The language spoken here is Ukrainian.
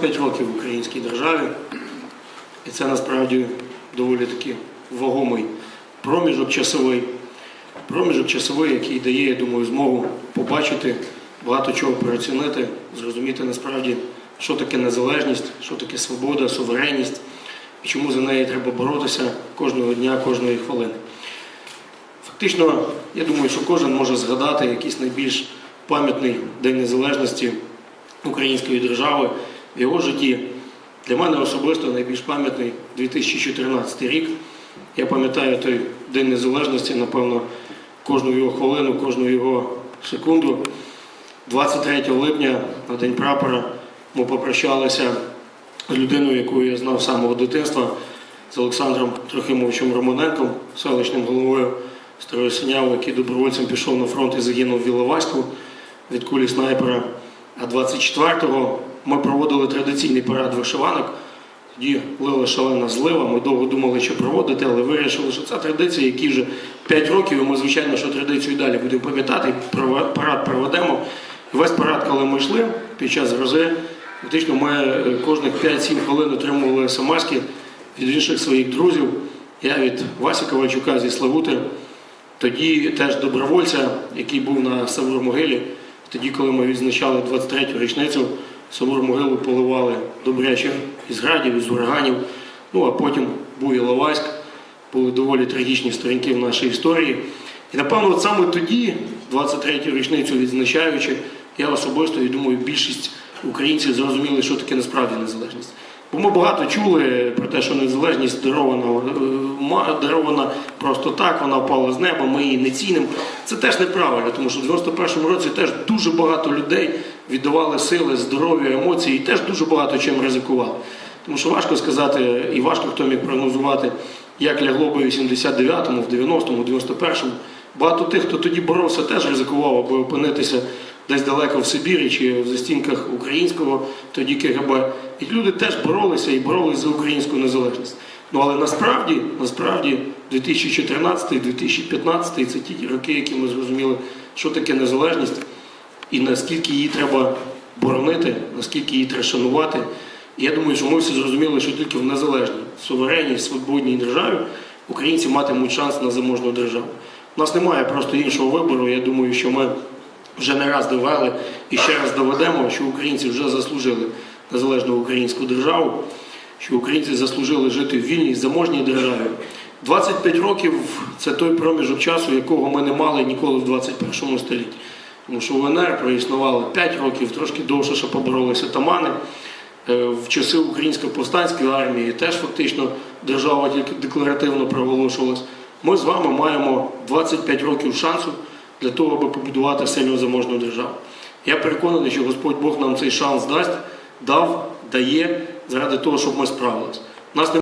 5 років в українській державі, і це насправді доволі таки вагомий проміжок часовий. Проміжок часовий, який дає, я думаю, змогу побачити, багато чого переоцінити, зрозуміти насправді, що таке незалежність, що таке свобода, суверенність і чому за неї треба боротися кожного дня, кожної хвилини. Фактично, я думаю, що кожен може згадати якийсь найбільш пам'ятний День Незалежності української держави в його житті. Для мене особисто найбільш пам'ятний 2014 рік. Я пам'ятаю той День Незалежності, напевно, кожну його хвилину, кожну його секунду. 23 липня на День прапора ми попрощалися з людиною, яку я знав з самого дитинства, з Олександром Трохимовичем Романенком, селищним головою Старої Синяви, який добровольцем пішов на фронт і загинув в Іловайську від кулі снайпера. А 24-го ми проводили традиційний парад вишиванок. Тоді лила шалена злива. Ми довго думали, що проводити, але вирішили, що це традиція, які вже 5 років, і ми, звичайно, що традицію далі будемо пам'ятати, парад проведемо. І весь парад, коли ми йшли під час грози, фактично ми е, кожних 5-7 хвилин отримували смски від інших своїх друзів. Я від Васі Ковальчука зі Славути, тоді теж добровольця, який був на Савур-Могилі. Тоді, коли ми відзначали 23-ю річницю, собор могилу поливали добряче із градів, із ураганів. Ну а потім був Іловайськ, були доволі трагічні сторінки в нашій історії. І напевно, от саме тоді, 23-ю річницю відзначаючи, я особисто і думаю, більшість українців зрозуміли, що таке насправді незалежність. Бо ми багато чули про те, що незалежність дарована, е, дарована просто так, вона впала з неба, ми її не цінимо. Це теж неправильно, тому що в 91-му році теж дуже багато людей віддавали сили, здоров'я, емоції і теж дуже багато чим ризикували. Тому що важко сказати, і важко хто міг прогнозувати, як лягло би в 89-му, в 90-му, в 91-му. Багато тих, хто тоді боровся, теж ризикував, аби опинитися десь далеко в Сибірі чи в застінках українського тоді КГБ. І люди теж боролися і боролися за українську незалежність. Ну але насправді, насправді, 2014-2015 це ті роки, які ми зрозуміли, що таке незалежність і наскільки її треба боронити, наскільки її треба шанувати. І я думаю, що ми всі зрозуміли, що тільки в незалежній, суверенній, свободній державі українці матимуть шанс на заможну державу. У нас немає просто іншого вибору. Я думаю, що ми вже не раз довели і ще раз доведемо, що українці вже заслужили незалежну українську державу, що українці заслужили жити в вільній, заможній державі. 25 років це той проміжок часу, якого ми не мали ніколи в 21 столітті. Тому що УНР проіснувало 5 років, трошки довше, що поборолися тамани. Е, В часи української повстанської армії теж фактично держава тільки декларативно проголошувалась. Ми з вами маємо 25 років шансу для того, аби побудувати сильну заможну державу. Я переконаний, що Господь Бог нам цей шанс дасть, дав, дає заради того, щоб ми справилися. У нас